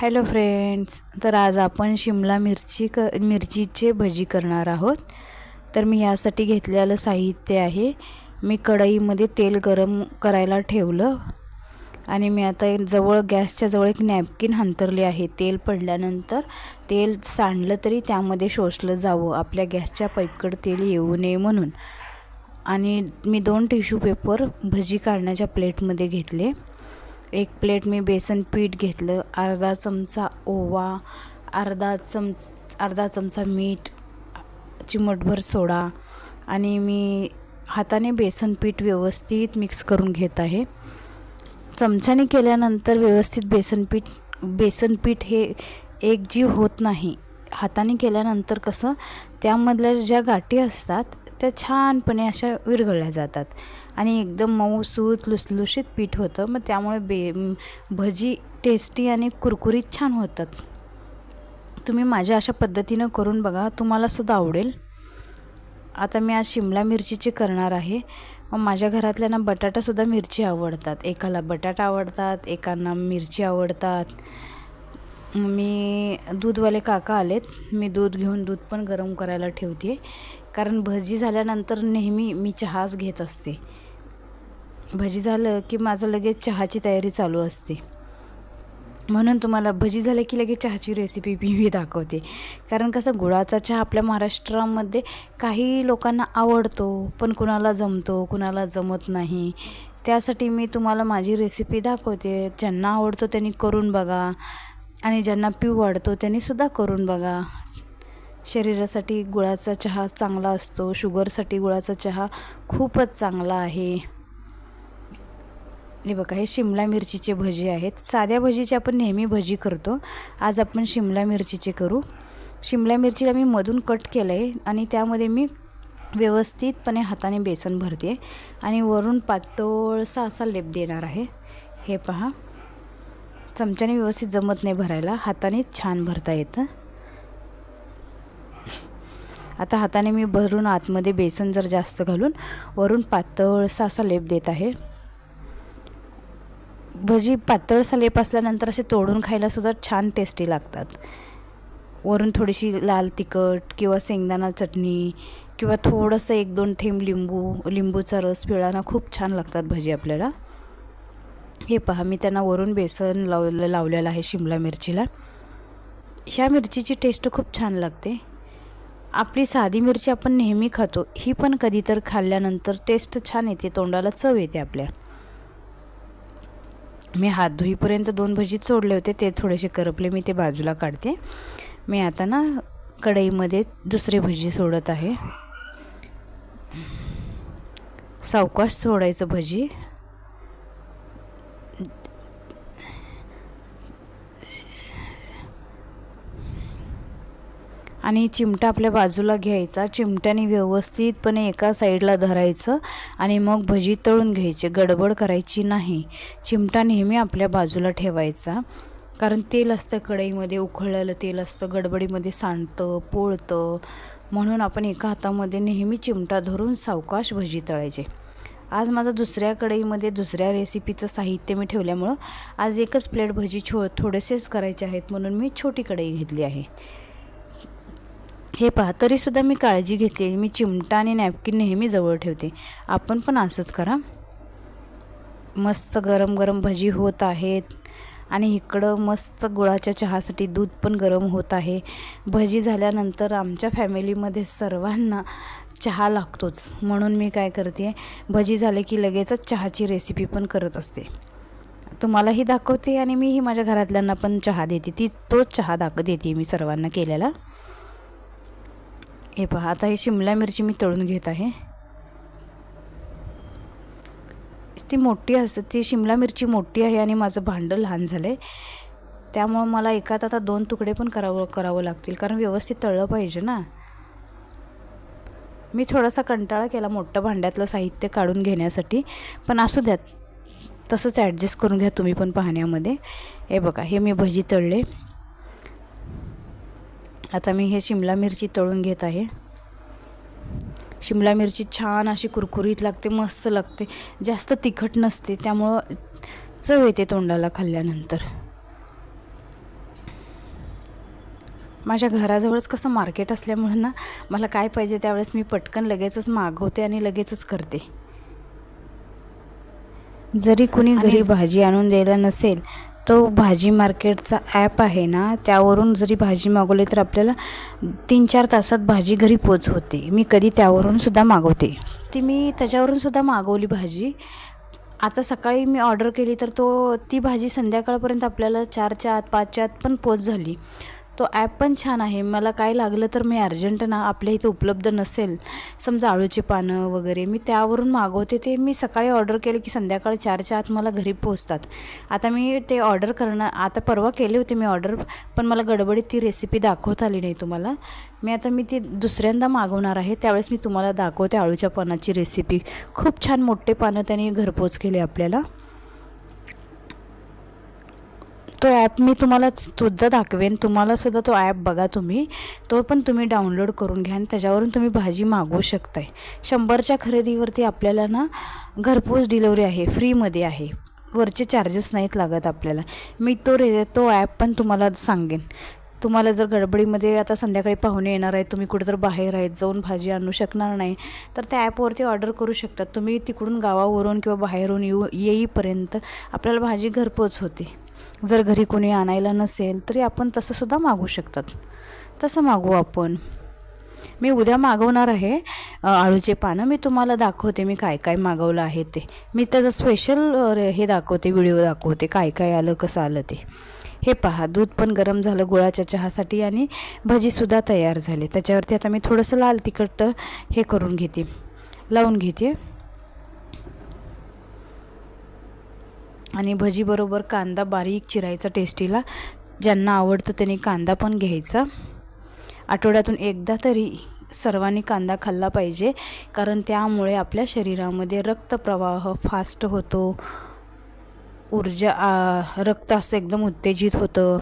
Hello friends तर आज आपण शिमला मिरची क मिरचीचे भजी करणार आहोत. तर मी यासाठी घेतलेलं साहित्य आहे. मी कढईमध्ये तेल गरम करायला ठेवलं आणि मी आता जवळ गॅसच्या जवळ एक नॅपकिन हंतरले आहे. तेल पडल्यानंतर तेल सांडलं तरी त्यामध्ये शोषलं जावं. आपल्या गॅसच्या पाईपकडं तेल येऊ नये म्हणून. आणि मी दोन टिश्यू पेपर भजी काढण्याच्या प्लेटमध्ये घेतले. एक प्लेट मी बेसन पीठ घेतलं अर्धा चमचा ओवा अर्धा चम अर्धा चमचा मीठ चिमटभर सोडा आणि मी हाताने बेसन पीठ व्यवस्थित मिक्स करून घेत आहे. चमच्याने केल्यानंतर व्यवस्थित बेसन पीठ बेसन पीठ हे एकजीव होत नाही. हाताने केल्यानंतर कसं त्यामधल्या ज्या गाठी असतात त्या छानपणे अशा विरघळल्या जातात. आणि एकदम मऊसूत लुसलुशीत पीठ होतं. मग त्यामुळे बे भजी टेस्टी आणि कुरकुरीत छान होतात. तुम्ही माझ्या अशा पद्धतीनं करून बघा. तुम्हालासुद्धा आवडेल. आता मी आज शिमला मिरचीची करणार आहे. मग माझ्या घरातल्यांना बटाटासुद्धा मिरची आवडतात. एकाला बटाटा आवडतात एकांना मिरची आवडतात. मी दूधवाले काका आलेत. मी दूध घेऊन दूध पण गरम करायला ठेवते कारण भजी झाल्यानंतर नेहमी मी चहाच घेत असते. भजी झालं की माझं लगेच चहाची तयारी चालू असते. म्हणून तुम्हाला भजी झालं की लगेच चहाची रेसिपी मी दाखवते. कारण कसं गुळाचा चहा आपल्या महाराष्ट्रामध्ये काही लोकांना आवडतो पण कुणाला जमतो कुणाला जमत नाही. त्यासाठी मी तुम्हाला माझी रेसिपी दाखवते. ज्यांना आवडतो त्यांनी करून बघा. आणि ज्यांना पिऊ वाढतो त्यांनीसुद्धा करून बघा. शरीरासाठी गुळाचा चहा चांगला असतो. शुगरसाठी गुळाचा चहा खूपच चांगला आहे. हे बघा हे शिमला मिरचीचे भजी आहेत. साध्या भजीचे आपण नेहमी भजी करतो. आज आपण शिमला मिरचीचे करू. शिमला मिरचीला मी मधून कट केलं आहे आणि त्यामध्ये मी व्यवस्थितपणे हाताने बेसन भरते आणि वरून पातळसा असा लेप देणार आहे. हे पहा. चमच्याने व्यवस्थित जमत नाही भरायला. हाताने छान भरता येतं. आता हाताने मी भरून आतमध्ये बेसन जर जास्त घालून वरून पातळसा असा लेप देत आहे. भजी पातळ सलेप असल्यानंतर असे तोडून खायलासुद्धा छान टेस्टी लागतात. वरून थोडीशी लाल तिखट किंवा शेंगदाणा चटणी किंवा थोडंसं एक दोन थेंब लिंबू लिंबूचा रस पिळाना खूप छान लागतात भजी आपल्याला. हे पहा मी त्यांना वरून बेसन लावलं लावलेलं आहे शिमला मिरचीला. ह्या मिरचीची टेस्ट खूप छान लागते. आपली साधी मिरची आपण नेहमी खातो ही पण कधी तर खाल्ल्यानंतर टेस्ट छान येते तोंडाला चव येते आपल्या. मी हात धुईपर्यंत दोन भजी सोडले होते ते थोडेसे करपले मी ते बाजूला काढते. मी आता ना कढईमध्ये दुसरे भजी सोडत आहे. सावकाश सोडायचं भजी. आणि चिमटा आपल्या बाजूला घ्यायचा. चिमट्याने व्यवस्थितपणे एका साईडला धरायचं आणि मग भजी तळून घ्यायची. गडबड करायची नाही. चिमटा नेहमी आपल्या बाजूला ठेवायचा. कारण तेल असतं कढईमध्ये उखळलेलं तेल असतं गडबडीमध्ये सांडतं पोळतं. म्हणून आपण एका हातामध्ये नेहमी चिमटा धरून सावकाश भजी तळायचे. आज माझं दुसऱ्या कढईमध्ये दुसऱ्या रेसिपीचं साहित्य मी ठेवल्यामुळं आज एकच प्लेट भजी छो थोडेसेच करायचे आहेत म्हणून मी छोटी कढई घेतली आहे. हे पहा तरीसुद्धा मी काळजी घेते. मी चिमटा आणि नॅपकिन नेहमी जवळ ठेवते. आपण पण असंच करा. मस्त गरम गरम भजी होत आहेत. आणि इकडं मस्त गुळाच्या चहासाठी दूध पण गरम होत आहे. भजी झाल्यानंतर आमच्या फॅमिलीमध्ये सर्वांना चहा लागतोच. म्हणून मी काय करते भजी झाले की लगेचच चहाची रेसिपी पण करत असते. तुम्हालाही दाखवते आणि मीही माझ्या घरातल्यांना पण चहा देते. ती तोच चहा दाख देते मी सर्वांना केलेला. हे पहा आता ही शिमला मिरची मी तळून घेत आहे. ती मोठी असते ती शिमला मिरची मोठी आहे आणि माझं भांडं लहान झालं आहे त्यामुळं मला एकात आता दोन तुकडे पण करावं करावं लागतील कारण व्यवस्थित तळलं पाहिजे ना. मी थोडासा कंटाळा केला मोठं भांड्यातलं साहित्य काढून घेण्यासाठी पण असू द्यात. तसंच ॲडजस्ट करून घ्या तुम्ही पण पाहण्यामध्ये. हे बघा हे मी भजी तळले. आता मी हे शिमला मिरची तळून घेत आहे. शिमला मिरची छान अशी कुरकुरीत लागते मस्त लागते. जास्त तिखट नसते त्यामुळं चव येते तोंडाला खाल्ल्यानंतर. माझ्या घराजवळच कसं मार्केट असल्यामुळं ना मला काय पाहिजे त्यावेळेस मी पटकन लगेचच मागवते आणि लगेचच करते. जरी कुणी घरी भाजी आणून द्यायला नसेल तो भाजी मार्केटचा ॲप आहे ना त्यावरून जरी भाजी मागवली तर आपल्याला तीन चार तासात भाजी घरी पोच होते मी कधी त्यावरून सुद्धा मागवते. ती मी त्याच्यावरून सुद्धा मागवली भाजी. आता सकाळी मी ऑर्डर केली तर तो ती भाजी संध्याकाळपर्यंत आपल्याला चारच्या आत पाचच्या आत पण पोच झाली. तो ॲप पण छान आहे. मला काय लागलं तर मी अर्जंट ना आपल्या इथे उपलब्ध नसेल. समजा आळूची पानं वगैरे मी त्यावरून मागवते. ते मी सकाळी ऑर्डर केले की संध्याकाळी चारच्या आत मला घरी पोचतात आता मी ते ऑर्डर करणं आता परवा केले होते मी ऑर्डर पण मला गडबडीत ती रेसिपी दाखवता आली नाही तुम्हाला. मी आता मी ती दुसऱ्यांदा मागवणार आहे. त्यावेळेस मी तुम्हाला दाखवते आळूच्या पानाची रेसिपी खूप छान मोठे पानं त्यांनी घरपोच केले आपल्याला. तो ॲप मी तुम्हाला सुद्धा दाखवेन. तुम्हालासुद्धा तो ॲप बघा तुम्ही. तो पण तुम्ही डाउनलोड करून घ्या आणि त्याच्यावरून तुम्ही भाजी मागवू शकताय. शंभरच्या खरेदीवरती आपल्याला ना घरपोच डिलेवरी आहे. फ्रीमध्ये आहे. वरचे चार्जेस नाहीत लागत आपल्याला. मी तो रे तो ॲप पण तुम्हाला सांगेन. तुम्हाला जर गडबडीमध्ये आता संध्याकाळी पाहुणे येणार आहेत तुम्ही कुठं तर बाहेर आहेत जाऊन भाजी आणू शकणार नाही तर त्या ॲपवरती ऑर्डर करू शकतात. तुम्ही तिकडून गावावरून किंवा बाहेरून येऊ येईपर्यंत आपल्याला भाजी घरपोच होते. जर घरी कोणी आणायला नसेल तरी आपण तसंसुद्धा मागवू शकतात. तसं मागू आपण. मी उद्या मागवणार आहे आळूचे पानं. मी तुम्हाला दाखवते मी काय काय मागवलं आहे ते. मी त्याचं स्पेशल हे दाखवते व्हिडिओ दाखवते काय काय आलं कसं आलं ते. हे पहा दूध पण गरम झालं गुळाच्या चहासाठी आणि भजीसुद्धा तयार झाले. त्याच्यावरती आता मी थोडंसं लाल तिखट हे करून घेते. लावून घेते. आणि भजीबरोबर कांदा बारीक चिरायचा टेस्टीला. ज्यांना आवडतं त्यांनी कांदा पण घ्यायचा. आठवड्यातून एकदा तरी सर्वांनी कांदा खाल्ला पाहिजे कारण त्यामुळे आपल्या शरीरामध्ये रक्तप्रवाह फास्ट होतो. ऊर्जा रक्त असं एकदम उत्तेजित होतं.